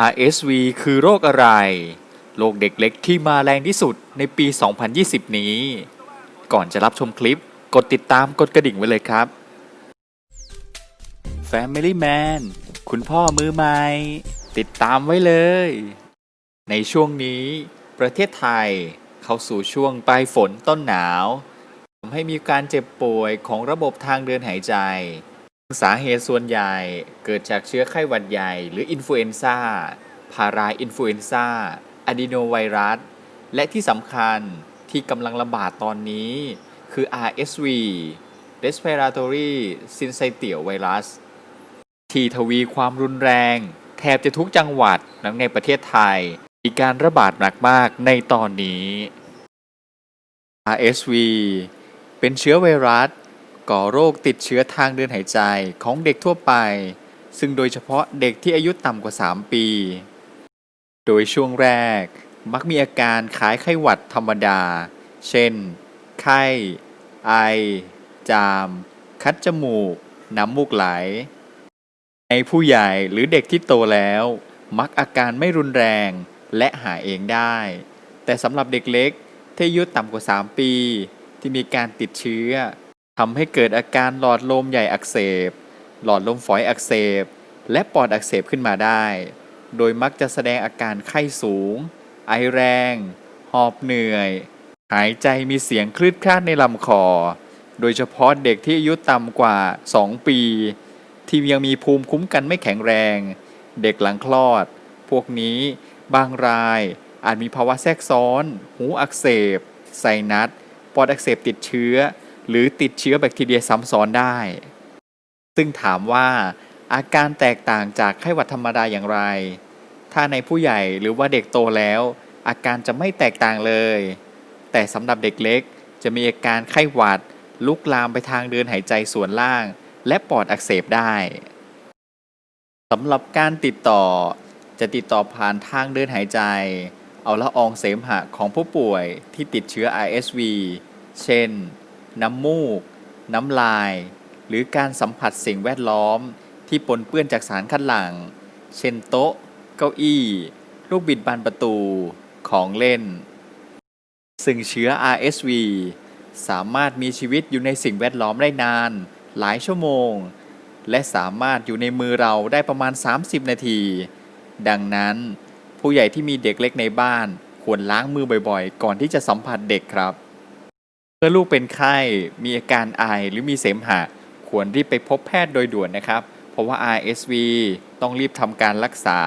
RSV คือโรคอะไร โรคเด็กเล็กที่มาแรงที่สุดในปี 2020 นี้ ก่อนจะรับชมคลิป กดติดตามกดกระดิ่งไว้เลยครับ Family Man คุณพ่อมือใหม่ ติดตามไว้เลย ในช่วงนี้ ประเทศไทยเข้าสู่ช่วงปลายฝนต้นหนาวทำให้มีการเจ็บป่วยของระบบทางเดินหายใจ สาเหตุส่วนใหญ่เกิดจากเชื้อไข้หวัดใหญ่ หรืออินฟลูเอนซ่า พาราอินฟลูเอนซ่าอะดีโนไวรัส และที่สำคัญที่กำลังระบาดตอนนี้ คือ RSV Respiratory Syncytial Virus ที่ทวีความรุนแรง แทบจะทุกจังหวัดทั้งในประเทศไทย มีการระบาดหนักมากในตอนนี้ RSV เป็นเชื้อไวรัส ก่อโรคติดเชื้อทางเดินหายใจของเด็กทั่วไป ซึ่งโดยเฉพาะเด็กที่อายุต่ำกว่า 3 ปี โดยช่วงแรกมักมีอาการคล้ายไข้หวัดธรรมดา เช่น ไข้ ไอ จาม คัดจมูก น้ำมูกไหล ในผู้ใหญ่หรือเด็กที่โตแล้ว มักอาการไม่รุนแรงและหายเองได้ แต่สำหรับเด็กเล็กที่อายุต่ำกว่า 3 ปี ที่มีการติดเชื้อ ทำให้เกิดอาการหลอดลมใหญ่อักเสบ หลอดลมฝอยอักเสบ และปอดอักเสบขึ้นมาได้ โดยมักจะแสดงอาการไข้สูง ไอแรง หอบเหนื่อย หายใจมีเสียงคลืดคลาดในลำคอ โดยเฉพาะเด็กที่อายุต่ำกว่า 2 ปี ที่ยังมีภูมิคุ้มกันไม่แข็งแรง เด็กหลังคลอด พวกนี้บางราย อาจมีภาวะแทรกซ้อน หูอักเสบ ไซนัส ปอดอักเสบติดเชื้อ หรือติดเชื้อแบคทีเรียซ้ำซ้อนได้ ซึ่งถามว่าอาการแตกต่างจากไข้หวัดธรรมดาอย่างไร ถ้าในผู้ใหญ่หรือว่าเด็กโตแล้ว อาการจะไม่แตกต่างเลย แต่สำหรับเด็กเล็ก จะมีอาการไข้หวัด ลุกลามไปทางเดินหายใจส่วนล่าง และปอดอักเสบได้สำหรับการติดต่อ จะติดต่อผ่านทางเดินหายใจ เอาละอองเสมหะของผู้ป่วยที่ติดเชื้อ RSV เช่น น้ำมูก น้ำลาย หรือการสัมผัสสิ่งแวดล้อม ที่ปนเปื้อนจากสารคัดหลั่ง เช่นโต๊ะ เก้าอี้ ลูกบิดบานประตู ของเล่น ซึ่งเชื้อ RSV สามารถมีชีวิตอยู่ในสิ่งแวดล้อมได้นาน หลายชั่วโมง และสามารถอยู่ในมือเราได้ประมาณ 30 นาที ดังนั้น ผู้ใหญ่ที่มีเด็กเล็กในบ้านควรล้างมือบ่อยๆ ก่อนที่จะสัมผัสเด็กครับ อลูกเป็นไข้มีอาการไอหรือมีเสมหะ ควรรีบไปพบแพทย์โดยด่วนนะครับ เพราะว่า RSV ต้องรีบทำการรักษา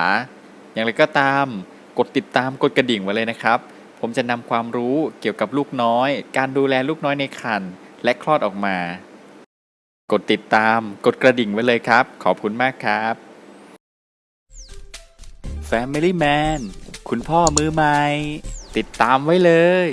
อย่างไรก็ตามกดติดตามกดกระดิ่งไว้เลยนะครับ ผมจะนำความรู้เกี่ยวกับลูกน้อย การดูแลลูกน้อยในครรภ์และคลอดออกมา กดติดตามกดกระดิ่งไว้เลยครับ ขอบคุณมากครับ Family Man คุณพ่อมือใหม่ ติดตามไว้เลย